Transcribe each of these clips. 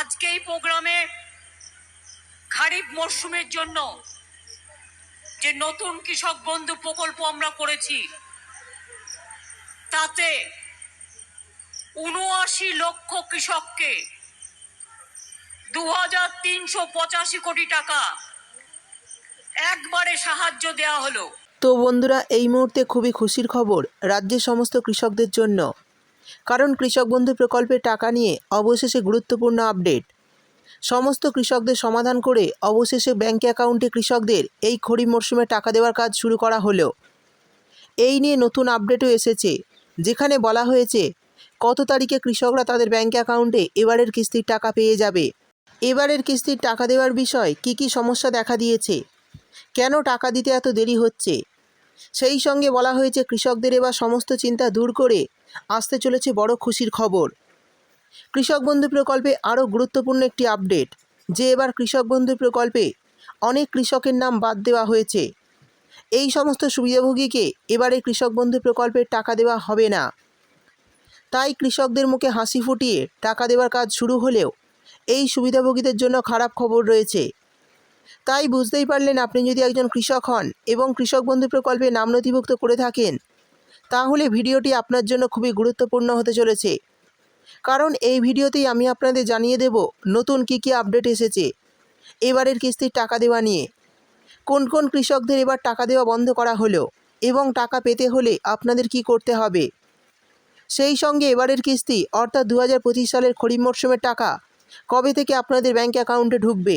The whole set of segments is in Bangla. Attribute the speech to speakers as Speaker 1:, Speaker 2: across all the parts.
Speaker 1: আজকে এই প্রোগ্রামে খারিফ মরশুমের জন্য যে নতুন কৃষক বন্ধু প্রকল্প আমরা করেছি, তাতে উনআশি লক্ষ কৃষককে দু হাজার তিনশো পঁচাশি কোটি টাকা একবারে সাহায্য দেওয়া হলো।
Speaker 2: তো বন্ধুরা, এই মুহূর্তে খুবই খুশির খবর, রাজ্যের সমস্ত কৃষকদের জন্য কারণ কৃষক বন্ধু প্রকল্পের টাকা নিয়ে অবশেষে গুরুত্বপূর্ণ আপডেট। সমস্ত কৃষকদের সমাধান করে অবশেষে ব্যাঙ্ক অ্যাকাউন্টে কৃষকদের এই খরিফ মরশুমে টাকা দেওয়ার কাজ শুরু করা হলো। এই নিয়ে নতুন আপডেটও এসেছে, যেখানে বলা হয়েছে, কত তারিখে কৃষকরা তাদের ব্যাঙ্ক অ্যাকাউন্টে এবারের কিস্তির টাকা পেয়ে যাবে? এবারের কিস্তির টাকা দেওয়ার বিষয় কি কি সমস্যা দেখা দিয়েছে? কেন টাকা দিতে এত দেরি হচ্ছে? সেই সঙ্গে বলা হয়েছে, কৃষকদের এবার সমস্ত চিন্তা দূর করে আসতে চলেছে বড় খুশির খবর। কৃষক বন্ধু প্রকল্পে আরও গুরুত্বপূর্ণ একটি আপডেট, যে এবার কৃষক বন্ধু প্রকল্পে অনেক কৃষকের নাম বাদ দেওয়া হয়েছে। এই সমস্ত সুবিধাভোগীকে এবারে কৃষক বন্ধু প্রকল্পের টাকা দেওয়া হবে না। তাই কৃষকদের মুখে হাসি ফুটিয়ে টাকা দেওয়ার কাজ শুরু হলেও এই সুবিধাভোগীদের জন্য খারাপ খবর রয়েছে। তাই বুঝতেই পারলেন আপনি যদি একজন কৃষক হন এবং কৃষক বন্ধু প্রকল্পে নাম নথিভুক্ত করে থাকেন, তাহলে ভিডিওটি আপনার জন্য খুবই গুরুত্বপূর্ণ হতে চলেছে। কারণ এই ভিডিওতেই আমি আপনাদের জানিয়ে দেব নতুন কী কী আপডেট এসেছে, এবারের কিস্তির টাকা দেওয়া নিয়ে, কোন কোন কৃষকদের এবার টাকা দেওয়া বন্ধ করা হলো এবং টাকা পেতে হলে আপনাদের কি করতে হবে। সেই সঙ্গে এবারের কিস্তি অর্থাৎ দু হাজার পঁচিশ সালের খরিফ মরশুমের টাকা কবে থেকে আপনাদের ব্যাঙ্ক অ্যাকাউন্টে ঢুকবে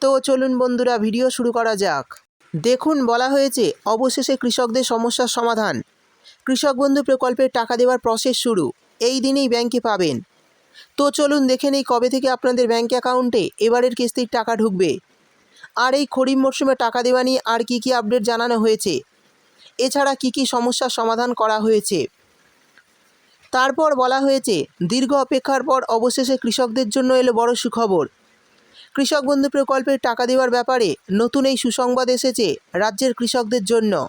Speaker 2: তো চলুন বন্ধুরা, ভিডিও শুরু করা যাক। দেখুন, বলা হয়েছে, অবশেষে কৃষকদের সমস্যার সমাধান। কৃষক বন্ধু প্রকল্পের টাকা দেওয়ার প্রসেস শুরু। এই দিনেই ব্যাংকে পাবেন। তো চলুন দেখে নেই কবে থেকে আপনাদের ব্যাঙ্ক অ্যাকাউন্টে এবারের কিস্তির টাকা ঢুকবে। আর এই খরিফ মরশুমে টাকা দেওয়া নিয়ে আর কি কি আপডেট জানানো হয়েছে? এছাড়া কি কি সমস্যার সমাধান করা হয়েছে? তারপর বলা হয়েছে, দীর্ঘ অপেক্ষার পর অবশেষে কৃষকদের জন্য এলো বড় সুখবর। কৃষক বন্ধু প্রকল্পের টাকা দেওয়ার ব্যাপারে নতুন এই সুসংবাদ এসেছে রাজ্যের কৃষকদের জন্য।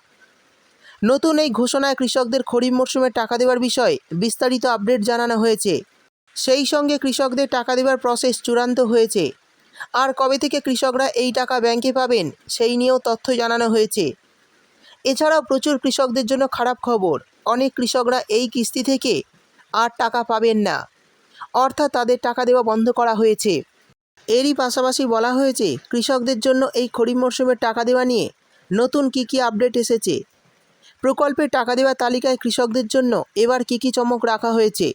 Speaker 2: নতুন এই ঘোষণায় কৃষকদের খরিফ মরশুমে টাকা দেওয়ার বিষয়ে বিস্তারিত আপডেট জানানো হয়েছে। সেই সঙ্গে কৃষকদের টাকা দেওয়ার প্রসেস চূড়ান্ত হয়েছে। আর কবে থেকে কৃষকরা এই টাকা ব্যাংকে পাবেন সেই নিয়েও তথ্য জানানো হয়েছে। এছাড়াও প্রচুর কৃষকদের জন্য খারাপ খবর, অনেক কৃষকরা এই কিস্তি থেকে আর টাকা পাবেন না। অর্থাৎ তাদের টাকা দেওয়া বন্ধ করা হয়েছে। এরই পাশাপাশি বলা হয়েছে, কৃষকদের জন্য এই খরিফ মরশুমের টাকা দেওয়া নিয়ে নতুন কী কী আপডেট এসেছে? প্রকল্পের টাকা দেওয়ার তালিকায় কৃষকদের জন্য এবার কী কী চমক রাখা হয়েছে?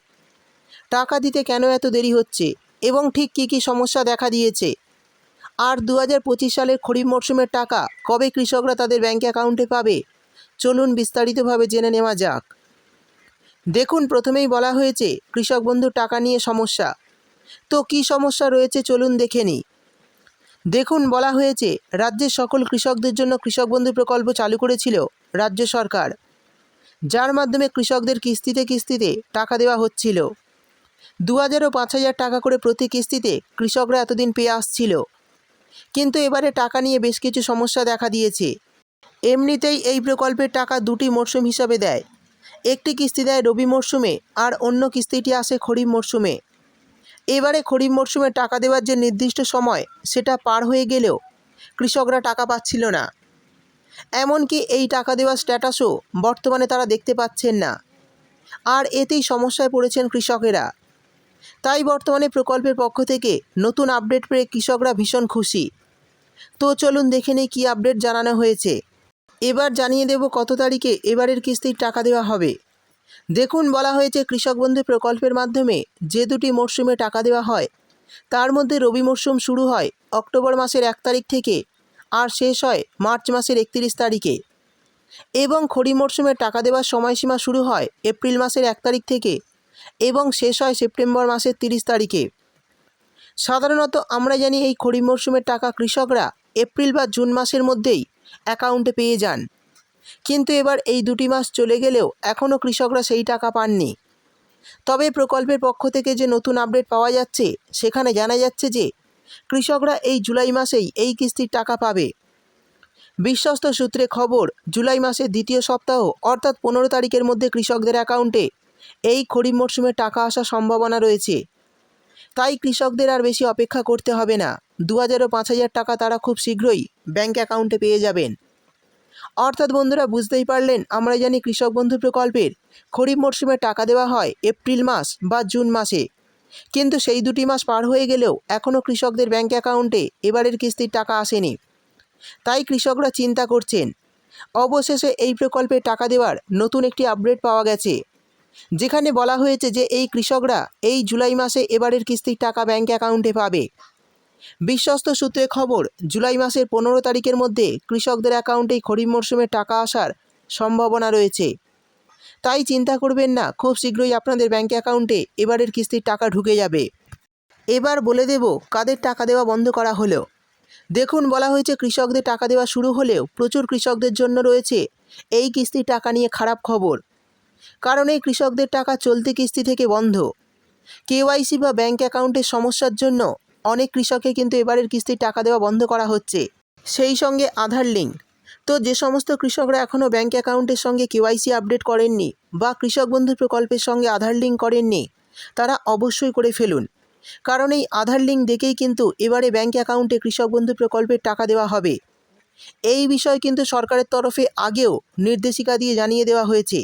Speaker 2: টাকা দিতে কেন এত দেরি হচ্ছে? এবং ঠিক কী কী সমস্যা দেখা দিয়েছে? আর দু হাজার পঁচিশ সালের খরিফ মরশুমের টাকা কবে কৃষকরা তাদের ব্যাঙ্ক অ্যাকাউন্টে পাবে? চলুন বিস্তারিতভাবে জেনে নেওয়া যাক। দেখুন, প্রথমেই বলা হয়েছে, কৃষক বন্ধুর টাকা নিয়ে সমস্যা। তো কী সমস্যা রয়েছে চলুন দেখে নিই। দেখুন, বলা হয়েছে, রাজ্যের সকল কৃষকদের জন্য কৃষক বন্ধু প্রকল্প চালু করেছিল রাজ্য সরকার। যার মাধ্যমে কৃষকদের কিস্তিতে কিস্তিতে টাকা দেওয়া হচ্ছিল। দু হাজার ও পাঁচ হাজার টাকা করে প্রতি কিস্তিতে কৃষকরা এতদিন পেয়ে আসছিল। কিন্তু এবারে টাকা নিয়ে বেশ কিছু সমস্যা দেখা দিয়েছে। এমনিতেই এই প্রকল্পের টাকা দুটি মরশুম হিসাবে দেয়। একটি কিস্তি দেয় রবি মরশুমে, আর অন্য কিস্তিটি আসে খরিফ মরশুমে। এবারে খরিফ মরশুমে টাকা দেওয়ার যে নির্দিষ্ট সময়, সেটা পার হয়ে গেলেও কৃষকরা টাকা পাচ্ছিল না। এমনকি এই টাকা দেওয়ার স্ট্যাটাসও বর্তমানে তারা দেখতে পাচ্ছেন না। আর এতেই সমস্যায় পড়েছেন কৃষকেরা। তাই বর্তমানে প্রকল্পের পক্ষ থেকে নতুন আপডেট পেয়ে কৃষকরা ভীষণ খুশি। তো চলুন দেখে নিই কী আপডেট জানানো হয়েছে। এবার জানিয়ে দেব কত তারিখে এবারের কিস্তির টাকা দেওয়া হবে। দেখুন বলা হয়েছে কৃষক বন্ধু প্রকল্পের মাধ্যমে যে দুটি মরশুমে টাকা দেওয়া হয়, তার মধ্যে রবি মরশুম শুরু হয় অক্টোবর মাসের এক তারিখ থেকে আর শেষ হয় মার্চ মাসের একত্রিশ তারিখে। এবং খড়ি মরশুমে টাকা দেওয়ার সময়সীমা শুরু হয় এপ্রিল মাসের এক তারিখ থেকে এবং শেষ হয় সেপ্টেম্বর মাসের তিরিশ তারিখে। সাধারণত আমরা জানি এই খরিফ মরশুমের টাকা কৃষকরা এপ্রিল বা জুন মাসের মধ্যেই অ্যাকাউন্টে পেয়ে যান। কিন্তু এবার এই দুটি মাস চলে গেলেও এখনও কৃষকরা সেই টাকা পাননি। তবে প্রকল্পের পক্ষ থেকে যে নতুন আপডেট পাওয়া যাচ্ছে, সেখানে জানা যাচ্ছে যে কৃষকরা এই জুলাই মাসেই এই কিস্তির টাকা পাবে। বিশ্বস্ত সূত্রে খবর, জুলাই মাসের দ্বিতীয় সপ্তাহ, অর্থাৎ পনেরো তারিখের মধ্যে কৃষকদের অ্যাকাউন্টে এই খরিফ মরশুমে টাকা আসার সম্ভাবনা রয়েছে। তাই কৃষকদের আর বেশি অপেক্ষা করতে হবে না। দু হাজার ও পাঁচ হাজার টাকা তারা খুব শীঘ্রই ব্যাঙ্ক অ্যাকাউন্টে পেয়ে যাবেন। অর্থাৎ বন্ধুরা বুঝতেই পারলেন আমরা জানি কৃষক বন্ধু প্রকল্পের খরিফ মরশুমে টাকা দেওয়া হয় এপ্রিল মাস বা জুন মাসে। কিন্তু সেই দুটি মাস পার হয়ে গেলেও এখনও কৃষকদের ব্যাঙ্ক অ্যাকাউন্টে এবারের কিস্তির টাকা আসেনি। তাই কৃষকরা চিন্তা করছেন, অবশেষে এই প্রকল্পে টাকা দেওয়ার নতুন একটি আপডেট পাওয়া গেছে, যেখানে বলা হয়েছে যে এই কৃষকরা এই জুলাই মাসে এবারের কিস্তির টাকা ব্যাঙ্ক অ্যাকাউন্টে পাবে। বিশ্বস্ত সূত্রে খবর, জুলাই মাসের পনেরো তারিখের মধ্যে কৃষকদের অ্যাকাউন্টেই খরিফ মরশুমে টাকা আসার সম্ভাবনা রয়েছে। তাই চিন্তা করবেন না, খুব শীঘ্রই আপনাদের ব্যাঙ্ক অ্যাকাউন্টে এবারের কিস্তির টাকা ঢুকে যাবে। এবার বলে দেব, কাদের টাকা দেওয়া বন্ধ করা হলো? দেখুন, বলা হয়েছে কৃষকদের টাকা দেওয়া শুরু হলেও প্রচুর কৃষকদের জন্য রয়েছে এই কিস্তির টাকা নিয়ে খারাপ খবর। কারণ এই কৃষকদের টাকা চলতি কিস্তি থেকে বন্ধ। কেওয়াইসি বা ব্যাঙ্ক অ্যাকাউন্টের সমস্যার জন্য অনেক কৃষককে কিন্তু এবারের কিস্তির টাকা দেওয়া বন্ধ করা হচ্ছে। সেই সঙ্গে আধার লিঙ্ক। তো যে সমস্ত কৃষকরা এখনও ব্যাঙ্ক অ্যাকাউন্টের সঙ্গে কেওয়াইসি আপডেট করেননি বা কৃষক বন্ধু প্রকল্পের সঙ্গে আধার লিঙ্ক করেননি, তারা অবশ্যই করে ফেলুন। কারণ এই আধার লিঙ্ক দেখেই কিন্তু এবারে ব্যাঙ্ক অ্যাকাউন্টে কৃষক বন্ধু প্রকল্পের টাকা দেওয়া হবে। এই বিষয় কিন্তু সরকারের তরফে আগেও নির্দেশিকা দিয়ে জানিয়ে দেওয়া হয়েছে।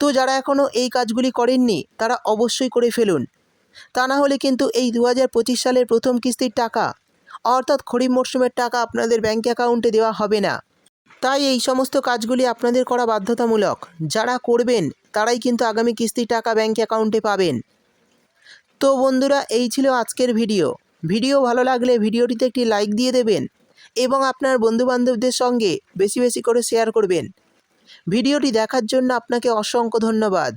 Speaker 2: তো যারা এখনও এই কাজগুলি করেননি, তারা অবশ্যই করে ফেলুন। তা না হলে কিন্তু এই দু হাজার পঁচিশ সালের প্রথম কিস্তির টাকা, অর্থাৎ খরিফ মরশুমের টাকা আপনাদের ব্যাঙ্ক অ্যাকাউন্টে দেওয়া হবে না। তাই এই সমস্ত কাজগুলি আপনাদের করা বাধ্যতামূলক। যারা করবেন, তারাই কিন্তু আগামী কিস্তির টাকা ব্যাঙ্ক অ্যাকাউন্টে পাবেন। তো বন্ধুরা, এই ছিল আজকের ভিডিও। ভিডিও ভালো লাগলে ভিডিওটিতে একটি লাইক দিয়ে দেবেন এবং আপনার বন্ধুবান্ধবদের সঙ্গে বেশি বেশি করে শেয়ার করবেন। ভিডিওটি দেখার জন্য আপনাকে অসংখ্য ধন্যবাদ।